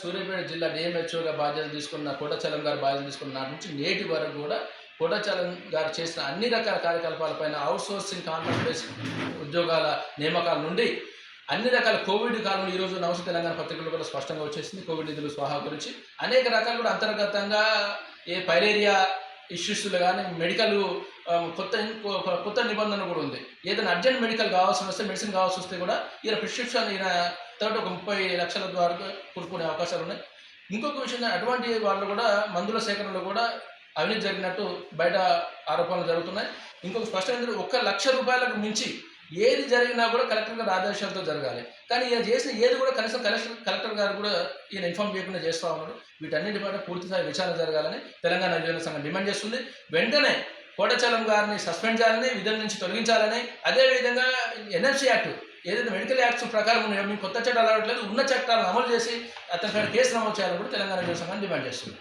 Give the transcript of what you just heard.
సూర్యాపేట జిల్లా డిఎంహెచ్ఓగా బాధ్యతలు తీసుకున్న కోటచలం గారు బాధ్యతలు తీసుకున్న నాటి నుంచి నేటి వరకు కూడా కోటచలం గారు చేసిన అన్ని రకాల కార్యకలాపాలపైన అవుట్ సోర్సింగ్ కాంట్రాక్ట్ బేస్ ఉద్యోగాల నియామకాల నుండి అన్ని రకాల కోవిడ్ కాలంలో ఈరోజు నవస తెలంగాణ పత్రికలు కూడా స్పష్టంగా వచ్చేసింది. కోవిడ్ నిధులు స్వాహా గురించి అనేక రకాలు కూడా అంతర్గతంగా ఏ పైలేరియా ఇష్యూస్లో కానీ మెడికల్ కొత్త కొత్త ఇంకో- కొత్త నిబంధన కూడా ఉంది. ఏదైనా అర్జెంట్ మెడికల్ కావాల్సి వస్తే మెడిసిన్ కావాల్సి వస్తే కూడా ఈయన ప్రిస్క్రిప్షన్ ఈయన తర్వాత ఒక ముప్పై లక్షల ద్వారా కూర్చుకునే అవకాశాలు ఉన్నాయి. ఇంకొక విషయం అటువంటి వాళ్ళు కూడా మందుల సేకరణలో కూడా అవినీతి జరిగినట్టు బయట ఆరోపణలు జరుగుతున్నాయి. ఇంకొక స్పష్టమైన ఒక్క లక్ష రూపాయలకు మించి ఏది జరిగినా కూడా కలెక్టర్ గారి ఆదేశాలతో జరగాలి. కానీ ఈయన చేసిన ఏది కూడా కనీసం కలెక్టర్ కలెక్టర్ గారు కూడా ఈయన ఇన్ఫార్మ్ చేయకుండా చేస్తూ ఉన్నాడు వీటన్నిటి పైన పూర్తిస్థాయి విచారణ జరగాలని తెలంగాణ యువజన సంఘం డిమాండ్ చేస్తుంది. వెంటనే కోటచలం గారిని సస్పెండ్ చేయాలని విధుల నుంచి తొలగించాలని అదేవిధంగా ఎన్ఎఫ్సీ యాక్ట్ ఏదైతే మెడికల్ యాక్ట్స్ ప్రకారం ఉన్నాయో మీ కొత్త చట్టాలు రావట్లేదు ఉన్న చట్టాలను అమలు చేసి అతనిపైన కేసు నమోదు చేయాలని కూడా తెలంగాణ యువజన డిమాండ్ చేస్తుంది.